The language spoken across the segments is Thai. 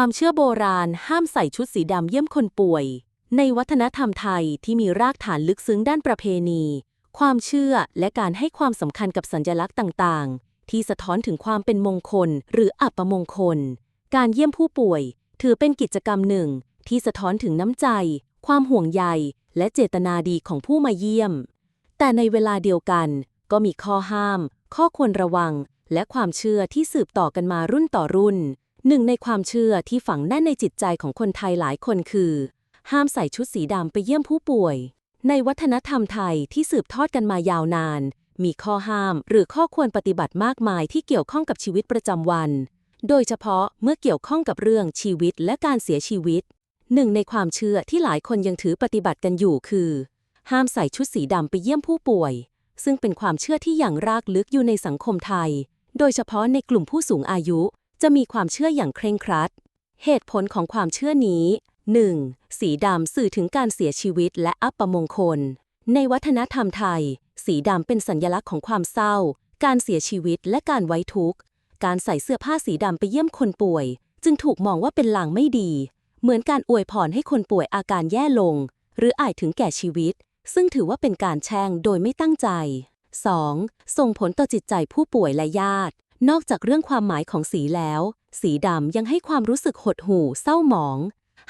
ความเชื่อโบราณห้ามใส่ชุดสีดำเยี่ยมคนป่วย ในวัฒนธรรมไทยที่มีรากฐานลึกซึ้งด้านประเพณี ความเชื่อและการให้ความสำคัญกับสัญลักษณ์ต่างๆ ที่สะท้อนถึงความเป็นมงคล หรืออัปมงคล การเยี่ยมผู้ป่วย ถือเป็นกิจกรรมหนึ่ง ที่สะท้อนถึงน้ำใจ ความห่วงใย และเจตนาดีของผู้มาเยี่ยม แต่ในเวลาเดียวกัน ก็มีข้อห้าม ข้อควรระวัง และความเชื่อที่สืบต่อกันมารุ่นต่อรุ่น หนึ่งในความเชื่อที่ฝังแน่นในจิตใจของคนไทยหลายคนคือ ห้ามใส่ชุดสีดำไปเยี่ยมผู้ป่วย ในวัฒนธรรมไทยที่สืบทอดกันมายาวนาน มีข้อห้ามหรือข้อควรปฏิบัติมากมายที่เกี่ยวข้องกับชีวิตประจำวัน โดยเฉพาะเมื่อเกี่ยวข้องกับเรื่องชีวิตและการเสียชีวิต หนึ่งในความเชื่อที่หลายคนยังถือปฏิบัติกันอยู่คือ ห้ามใส่ชุดสีดำไปเยี่ยมผู้ป่วย ซึ่งเป็นความเชื่อที่อย่างรากลึกอยู่ในสังคมไทย โดยเฉพาะในกลุ่มผู้สูงอายุ จะมีความเชื่ออย่างเคร่งครัด เหตุผลของความเชื่อนี้ 1. สีดำสื่อถึงการเสียชีวิตและอัปมงคล ในวัฒนธรรมไทย สีดำเป็นสัญลักษณ์ของความเศร้า การเสียชีวิตและการไว้ทุกข์ การใส่เสื้อผ้าสีดำไปเยี่ยมคนป่วย จึงถูกมองว่าเป็นลางไม่ดี เหมือนการอวยพรให้คนป่วยอาการแย่ลง หรืออาจถึงแก่ชีวิต ซึ่งถือว่าเป็นการแช่งโดยไม่ตั้งใจ 2. ส่งผลต่อจิตใจผู้ป่วยและญาติ นอกจากเรื่องความหมายของสีแล้ว สีดำยังให้ความรู้สึกหดหู่ เศร้าหมอง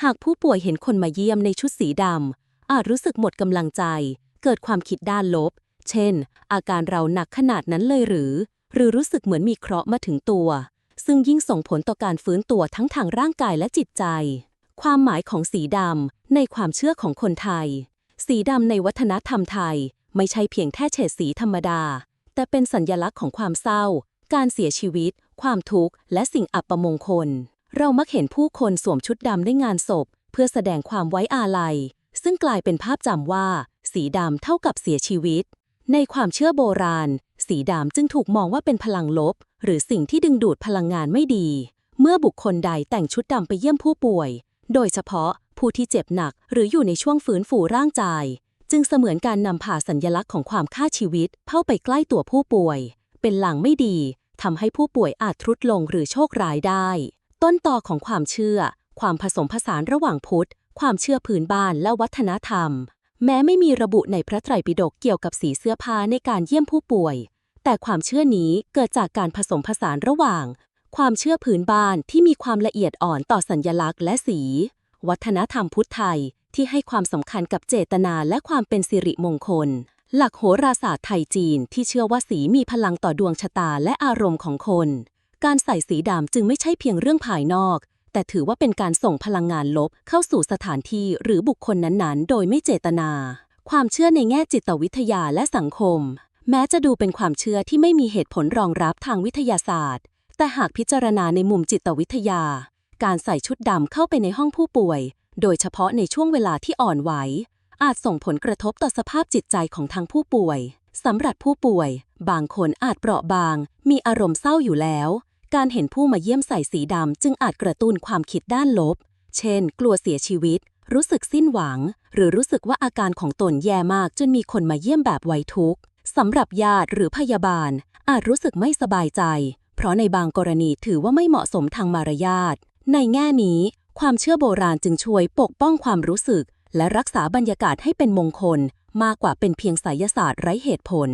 หากผู้ป่วยเห็นคนมาเยี่ยมในชุดสีดำอาจรู้สึกหมดกำลังใจ เกิดความคิดด้านลบ เช่น อาการเราหนักขนาดนั้นเลยหรือ หรือรู้สึกเหมือนมีเคราะห์มาถึงตัว ซึ่งยิ่งส่งผลต่อการฟื้นตัวทั้งทางร่างกายและจิตใจ ความหมายของสีดำในความเชื่อของคนไทย สีดำในวัฒนธรรมไทย ไม่ใช่เพียงแค่เฉดสีธรรมดา แต่เป็นสัญญลักษณ์ของความเศร้า การเสียชีวิต ความทุกข์ และสิ่งอัปมงคล เรามักเห็นผู้คนสวมชุดดำในงานศพ เพื่อแสดงความไว้อาลัย ซึ่งกลายเป็นภาพจำว่า สีดำเท่ากับเสียชีวิต ในความเชื่อโบราณ สีดำจึงถูกมองว่าเป็นพลังลบ หรือสิ่งที่ดึงดูดพลังงานไม่ดี เมื่อบุคคลใดแต่งชุดดำไปเยี่ยมผู้ป่วย โดยเฉพาะผู้ที่เจ็บหนักหรืออยู่ในช่วงฟื้นฟูร่างกาย จึงเสมือนการนำผ่าสัญญลักษณ์ของความฆ่าชีวิตเข้าไปใกล้ตัวผู้ป่วย เป็นหลังไม่ดีทำให้ผู้ป่วยอาจทรุดลงหรือโชคร้ายได้ ต้นตอของความเชื่อ ความผสมผสานระหว่างพุทธ ความเชื่อพื้นบ้านและวัฒนธรรม แม้ไม่มีระบุในพระไตรปิฎกเกี่ยวกับสีเสื้อผ้าในการเยี่ยมผู้ป่วย แต่ความเชื่อนี้เกิดจากการผสมผสานระหว่าง ความเชื่อพื้นบ้านที่มีความละเอียดอ่อนต่อสัญญลักษณ์และสี วัฒนธรรมพุทธไทยที่ให้ความสำคัญกับเจตนาและความเป็นสิริมงคล หลักโหราศาสตร์ไทยจีนที่เชื่อว่าสีมีพลังต่อดวงชะตาและอารมณ์ของคน การใส่สีดำจึงไม่ใช่เพียงเรื่องภายนอก แต่ถือว่าเป็นการส่งพลังงานลบเข้าสู่สถานที่หรือบุคคลนั้นๆ โดยไม่เจตนา ความเชื่อในแง่จิตวิทยาและสังคม แม้จะดูเป็นความเชื่อที่ไม่มีเหตุผลรองรับทางวิทยาศาสตร์ แต่หากพิจารณาในมุมจิตวิทยา การใส่ชุดดำเข้าไปในห้องผู้ป่วย โดยเฉพาะในช่วงเวลาที่อ่อนไหว อาจส่งผลกระทบต่อสภาพจิตใจของทางผู้ป่วย สำหรับผู้ป่วย บางคนอาจเปราะบาง มีอารมณ์เศร้าอยู่แล้ว การเห็นผู้มาเยี่ยมใส่สีดำจึงอาจกระตุ้นความคิดด้านลบ เช่น กลัวเสียชีวิต รู้สึกสิ้นหวัง หรือรู้สึกว่าอาการของตนแย่มากจนมีคนมาเยี่ยมแบบไว้ทุกข์สำหรับญาติหรือพยาบาล อาจรู้สึกไม่สบายใจ เพราะในบางกรณีถือว่าไม่เหมาะสมทางมารยาทในแง่นี้ ความเชื่อโบราณจึงช่วยปกป้องความรู้สึก และรักษาบรรยากาศให้เป็นมงคล มากกว่าเป็นเพียงไสยศาสตร์ไร้เหตุผล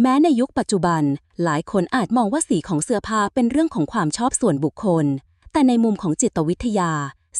แม้ในยุคปัจจุบัน หลายคนอาจมองว่าสีของเสื้อผ้าเป็นเรื่องของความชอบส่วนบุคคล แต่ในมุมของจิตวิทยา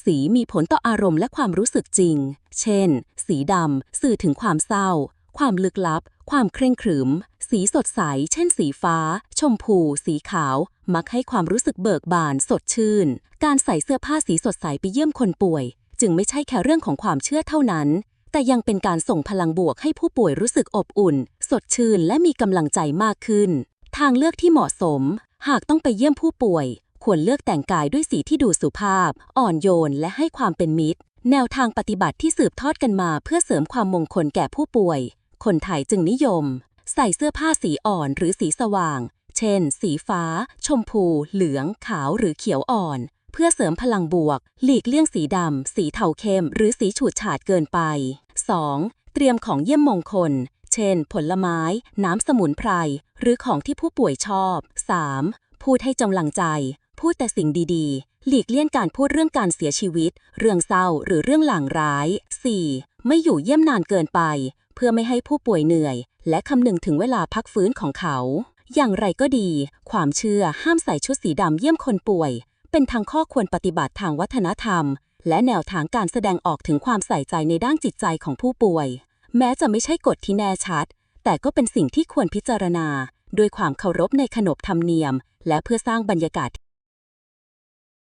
สีมีผลต่ออารมณ์และความรู้สึกจริง เช่น สีดำสื่อถึงความเศร้า ความลึกลับ ความเคร่งขรึม สีสดใส เช่น สีฟ้า ชมพู สีขาว มักให้ความรู้สึกเบิกบาน สดชื่น การใส่เสื้อผ้าสีสดใสไปเยี่ยมคนป่วย จึงไม่ใช่แค่เรื่องของความเชื่อเท่านั้น แต่ยังเป็นการส่งพลังบวกให้ผู้ป่วยรู้สึกอบอุ่น สดชื่นและมีกำลังใจมากขึ้น ทางเลือกที่เหมาะสม หากต้องไปเยี่ยมผู้ป่วย ควรเลือกแต่งกายด้วยสีที่ดูสุภาพ อ่อนโยน และให้ความเป็นมิตร แนวทางปฏิบัติที่สืบทอดกันมาเพื่อเสริมความมงคลแก่ผู้ป่วย คนไทยจึงนิยม ใส่เสื้อผ้าสีอ่อนหรือสีสว่าง เช่น สีฟ้า ชมพู เหลือง ขาวหรือเขียวอ่อน พื่อเสริมพลังบวก หลีกเลี่ยงสีดำ สีเทาเข้ม หรือสีฉูดฉาดเกินไป 2. เตรียมของเยี่ยมมงคล เช่น ผลไม้ น้ำสมุนไพร หรือของที่ผู้ป่วยชอบ 3. พูดให้กำลังใจ พูดแต่สิ่งดีๆ หลีกเลี่ยงการพูดเรื่องการเสียชีวิต เรื่องเศร้าหรือเรื่องหลางร้าย 4. ไม่อยู่เยี่ยมนานเกินไป เพื่อไม่ให้ผู้ป่วยเหนื่อย และคำนึงถึงเวลาพักฟื้นของเขาอย่างไรก็ดี ความเชื่อห้ามใส่ชุดสีดำเยี่ยมคนป่วย เป็นทางข้อควรปฏิบัติทางวัฒนธรรม และแนวทางการแสดงออกถึงความใส่ใจในด้านจิตใจของผู้ป่วย แม้จะไม่ใช่กฎที่แน่ชัด แต่ก็เป็นสิ่งที่ควรพิจารณา ด้วยความเคารพในขนบธรรมเนียม และเพื่อสร้างบรรยากาศ